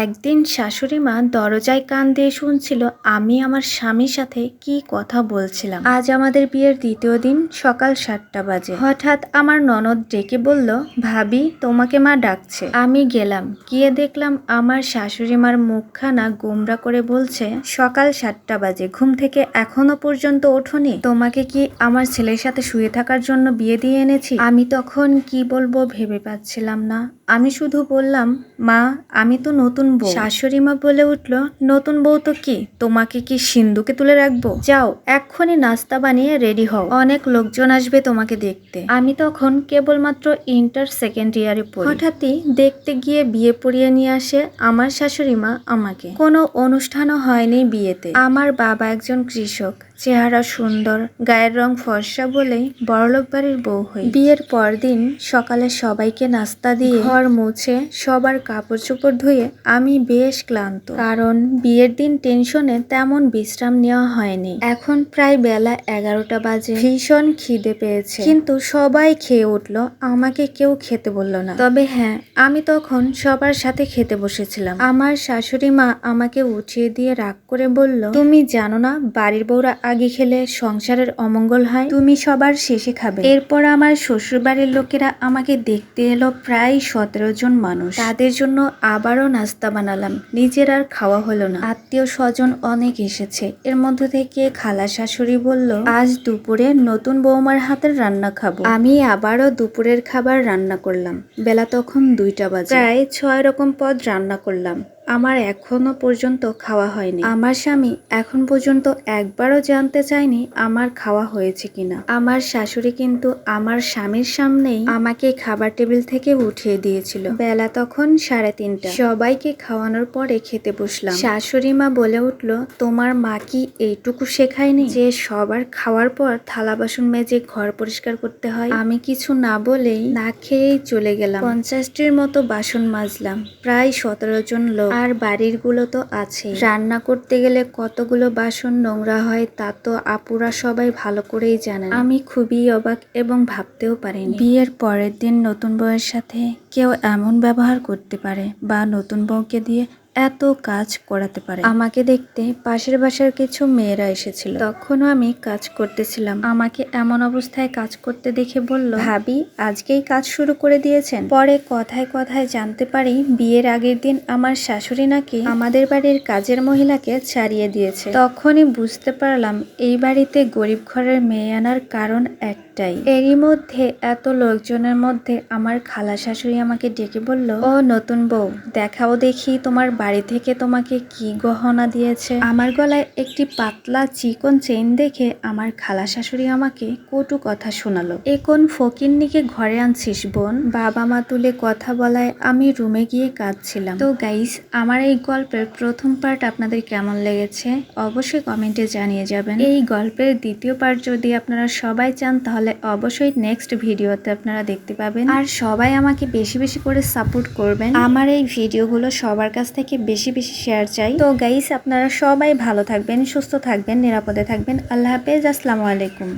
একদিন শাশুড়ি মা দরজায় কান দিয়ে শুনছিল আমি আমার স্বামীর সাথে কি কথা বলছিলাম। আজ আমাদের বিয়ের দ্বিতীয় দিন, সকাল সাতটা বাজে। হঠাৎ আমার ননদ ডেকে বলল, ভাবি, তোমাকে মা ডাকছে। আমি গেলাম। গিয়ে দেখলাম আমার শাশুড়ি মার মুখখানা গোমরা করে বলছে, সকাল সাতটা বাজে, ঘুম থেকে এখনও পর্যন্ত ওঠোনি? তোমাকে কি আমার ছেলের সাথে শুয়ে থাকার জন্য বিয়ে দিয়ে এনেছি? আমি তখন কি বলব ভেবে পাচ্ছিলাম না। আমি শুধু বললাম, মা, আমি তো নতুন বউ। শাশুড়ি মা বলে উঠল, নতুন বউ তো কি? তোমাকে কি সিন্ধুকে তুলে রাখব? যাও, এক্ষুনি নাস্তা বানিয়ে রেডি হও। অনেক লোকজন আসবে তোমাকে দেখতে। আমি তখন কেবলমাত্র ইন্টার সেকেন্ড ইয়ারে পড়ি। হঠাৎই দেখতে গিয়ে বিয়ে পড়িয়ে নিয়ে আসে আমার শাশুড়ি মা আমাকে। কোনো অনুষ্ঠানও হয়নি বিয়েতে। আমার বাবা একজন কৃষক। চেহারা সুন্দর, গায়ের রং ফর্সা বলেই বড়লোক বাড়ির বউ হই। বিয়ের পরদিন সকালে সবাইকে নাস্তা দিয়ে ঘর মুছে সবার কাপড় চোপড় ধুয়ে আমি বেশ ক্লান্ত। কারণ বিয়ের দিন টেনশনে তেমন বিশ্রাম নেওয়া হয়নি। এখন প্রায় বেলা এগারোটা বাজে। ভীষণ খিদে পেয়েছে। কিন্তু সবাই খেয়ে উঠল, আমাকে কেউ খেতে বলল না। তবে হ্যাঁ আমি তখন সবার সাথে খেতে বসেছিলাম। আমার শাশুড়ি মা আমাকে উঠিয়ে দিয়ে রাগ করে বলল, তুমি জানো না বাড়ির বউরা আগে খেলে সংসারের অমঙ্গল হয়, তুমি সবার শেষে খাবে। এরপর আমার শ্বশুরবাড়ির লোকেরা আমাকে দেখতে এলো প্রায় সতেরো জন মানুষ। তাদের জন্য আবারও নাস্তা বানালাম, নিজের আর খাওয়া হলো না। আত্মীয় স্বজন অনেক এসেছে। এর মধ্য থেকে খালা শাশুড়ি বলল, আজ দুপুরে নতুন বৌমার হাতের রান্না খাব। আমি আবারও দুপুরের খাবার রান্না করলাম। বেলা তখন দুইটা বাজে। প্রায় ছয় রকম পদ রান্না করলাম। আমার এখনও পর্যন্ত খাওয়া হয়নি। আমার স্বামী এখন পর্যন্ত একবারও জানতে চায়নি আমার খাওয়া হয়েছে কিনা। আমার শাশুড়ি কিন্তু আমার স্বামীর সামনেই আমাকে খাবার টেবিল থেকে উঠিয়ে দিয়েছিল। বেলা তখন সাড়ে তিনটা। সবাইকে খাওয়ানোর পরে খেতে বসলাম। শাশুড়ি মা বলে উঠল, তোমার মা কি এইটুকু শেখায়নি যে সবার খাওয়ার পর থালা বাসন মেজে ঘর পরিষ্কার করতে হয়? আমি কিছু না বলেই না খেয়েই চলে গেলাম। পঞ্চাশটির মতো বাসন মাজলাম। প্রায় সতেরো জন লোক। আর বাড়িরগুলো তো আছে রান্না করতে গেলে কতগুলো বাসন নোংরা হয়, তা তো আপুরা সবাই ভালো করেই জানে আমি খুবই অবাক এবং ভাবতেও পারিনি। বিয়ের পরের দিন নতুন বউয়ের সাথে কেউ এমন ব্যবহার করতে পারে বা নতুন বউকে দিয়ে এত কাজ করাতে পারে। আমাকে দেখতে পাশের বাসার কিছু মেয়েরা এসেছিল। তখনও আমি কাজ করতেছিলাম। আমাকে এমন অবস্থায় কাজ করতে দেখে বলল, ভাবি, আজকেই কাজ শুরু করে দিয়েছেন। পরে কথায় কথায় জানতে পারি বিয়ের আগের দিন আমার শাশুড়ি নাকি আমাদের বাড়ির কাজের মহিলাকে ছাড়িয়ে দিয়েছে। তখনই বুঝতে পারলাম এই বাড়িতে গরিব ঘরের মেয়ে আনার কারণ একটাই। এরই মধ্যে এত লোকজনের মধ্যে আমার খালা শাশুড়ি আমাকে ডেকে বলল, ও নতুন বউ, দেখাও দেখি তোমার বাড়ি থেকে তোমাকে কি গহনা দিয়েছে? আমার গলায় একটি পাতলা চিকন চেইন দেখে আমার খালা শাশুড়ি আমাকে কটু কথা শোনালো। এ কোন ফকিন্নিকে ঘরে আনছিস বোন? বাবা মা তুলে কথা বলায় আমি রুমে গিয়ে কাঁদছিলাম। তো গাইস, আমার এই গল্পের প্রথম পার্ট আপনাদের কেমন লেগেছে? অবশ্যই কমেন্টে জানিয়ে যাবেন। এই গল্পের দ্বিতীয় পার্ট যদি আপনারা সবাই চান, তাহলে অবশ্যই নেক্সট ভিডিওতে আপনারা দেখতে পাবেন। আর সবাই আমাকে বেশি বেশি করে সাপোর্ট করবেন। আমার এই ভিডিওগুলো সবার কাছ থেকে বেশি বেশি শেয়ার চাই। তো গাইস আপনারা সবাই ভালো থাকবেন, সুস্থ থাকবেন, নিরাপদে থাকবেন। আল্লাহ হাফেজ, আসসালামু আলাইকুম।